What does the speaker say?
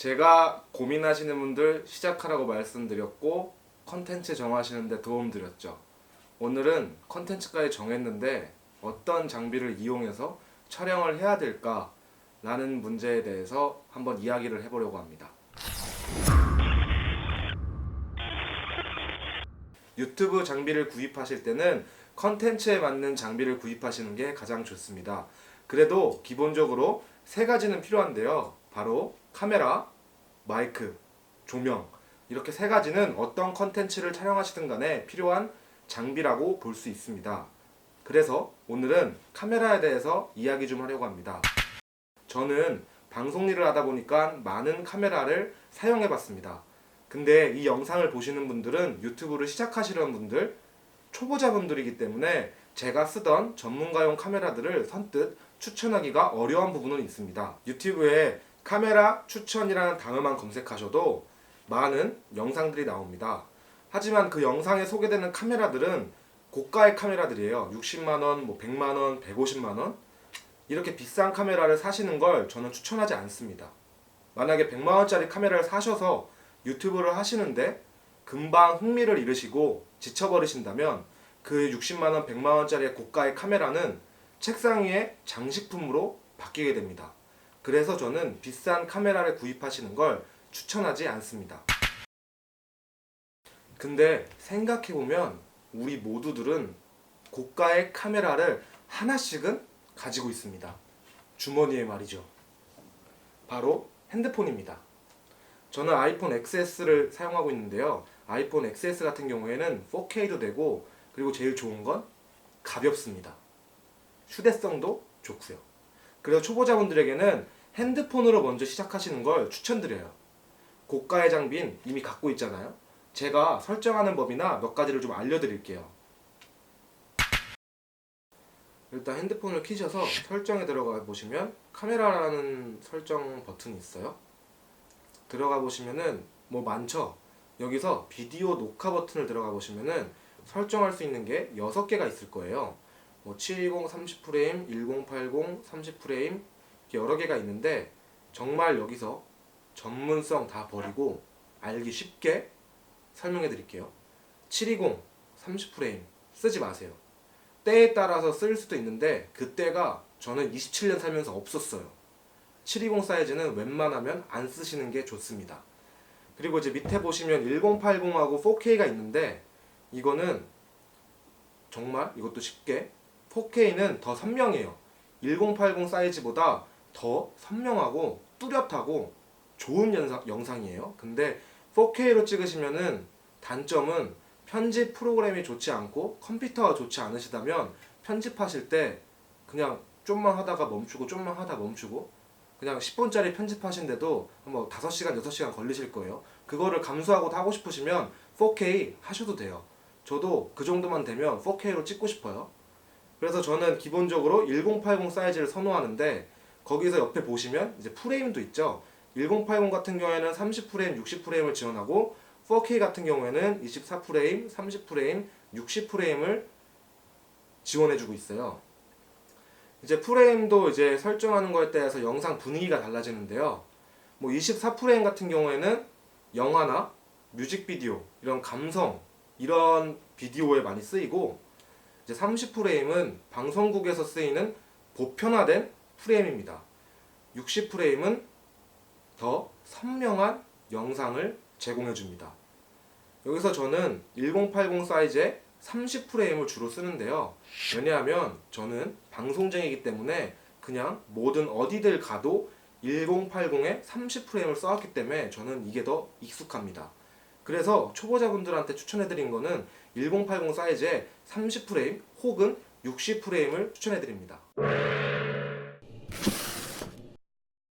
제가 고민하시는 분들 시작하라고 말씀드렸고 컨텐츠 정하시는데 도움드렸죠. 오늘은 컨텐츠까지 정했는데 어떤 장비를 이용해서 촬영을 해야 될까 라는 문제에 대해서 한번 이야기를 해보려고 합니다. 유튜브 장비를 구입하실 때는 컨텐츠에 맞는 장비를 구입하시는 게 가장 좋습니다. 그래도 기본적으로 세 가지는 필요한데요. 바로 카메라, 마이크, 조명 이렇게 세 가지는 어떤 컨텐츠를 촬영하시든 간에 필요한 장비라고 볼 수 있습니다. 그래서 오늘은 카메라에 대해서 이야기 좀 하려고 합니다. 저는 방송 일을 하다 보니까 많은 카메라를 사용해 봤습니다. 근데 이 영상을 보시는 분들은 유튜브를 시작하시려는 분들, 초보자분들이기 때문에 제가 쓰던 전문가용 카메라들을 선뜻 추천하기가 어려운 부분은 있습니다. 유튜브에 카메라 추천이라는 단어만 검색하셔도 많은 영상들이 나옵니다. 하지만 그 영상에 소개되는 카메라들은 고가의 카메라들이에요. 60만원, 뭐 100만원, 150만원. 이렇게 비싼 카메라를 사시는 걸 저는 추천하지 않습니다. 만약에 100만원짜리 카메라를 사셔서 유튜브를 하시는데 금방 흥미를 잃으시고 지쳐버리신다면 그 60만원, 100만원짜리 고가의 카메라는 책상 위에 장식품으로 바뀌게 됩니다. 그래서 저는 비싼 카메라를 구입하시는 걸 추천하지 않습니다. 근데 생각해보면 우리 모두들은 고가의 카메라를 하나씩은 가지고 있습니다. 주머니에 말이죠. 바로 핸드폰입니다. 저는 아이폰 XS를 사용하고 있는데요. 아이폰 XS 같은 경우에는 4K도 되고 그리고 제일 좋은 건 가볍습니다. 휴대성도 좋고요. 그래서 초보자분들에게는 핸드폰으로 먼저 시작하시는 걸 추천드려요. 고가의 장비는 이미 갖고 있잖아요. 제가 설정하는 법이나 몇 가지를 좀 알려드릴게요. 일단 핸드폰을 키셔서 설정에 들어가 보시면 카메라라는 설정 버튼이 있어요. 들어가 보시면은 뭐 많죠. 여기서 비디오 녹화 버튼을 들어가 보시면은 설정할 수 있는 게 6개가 있을 거예요. 뭐 720 30프레임, 1080 30프레임 여러 개가 있는데 정말 여기서 전문성 다 버리고 알기 쉽게 설명해 드릴게요. 720 30프레임 쓰지 마세요. 때에 따라서 쓸 수도 있는데 그때가 저는 27년 살면서 없었어요. 720 사이즈는 웬만하면 안 쓰시는 게 좋습니다. 그리고 이제 밑에 보시면 1080하고 4K가 있는데 이거는 정말 이것도 쉽게 4K는 더 선명해요. 1080 사이즈보다 더 선명하고 뚜렷하고 좋은 영상, 영상이에요. 근데 4K로 찍으시면은 단점은 편집 프로그램이 좋지 않고 컴퓨터가 좋지 않으시다면 편집하실 때 그냥 좀만 하다가 멈추고 좀만 하다 멈추고 그냥 10분짜리 편집하신데도 뭐 5시간, 6시간 걸리실 거예요. 그거를 감수하고 하고 싶으시면 4K 하셔도 돼요. 저도 그 정도만 되면 4K로 찍고 싶어요. 그래서 저는 기본적으로 1080 사이즈를 선호하는데 거기서 옆에 보시면 이제 프레임도 있죠. 1080 같은 경우에는 30프레임, 60프레임을 지원하고 4K 같은 경우에는 24프레임, 30프레임, 60프레임을 지원해주고 있어요. 이제 프레임도 이제 설정하는 거에 따라서 영상 분위기가 달라지는데요. 뭐 24프레임 같은 경우에는 영화나 뮤직비디오 이런 감성 이런 비디오에 많이 쓰이고 이제 30 프레임은 방송국에서 쓰이는 보편화된 프레임입니다. 60 프레임은 더 선명한 영상을 제공해 줍니다. 여기서 저는 1080 사이즈의 30 프레임을 주로 쓰는데요. 왜냐하면 저는 방송쟁이기 때문에 그냥 모든 어디들 가도 1080에 30 프레임을 써왔기 때문에 저는 이게 더 익숙합니다. 그래서 초보자분들한테 추천해드린 거는 1080 사이즈의 30프레임 혹은 60프레임을 추천해드립니다.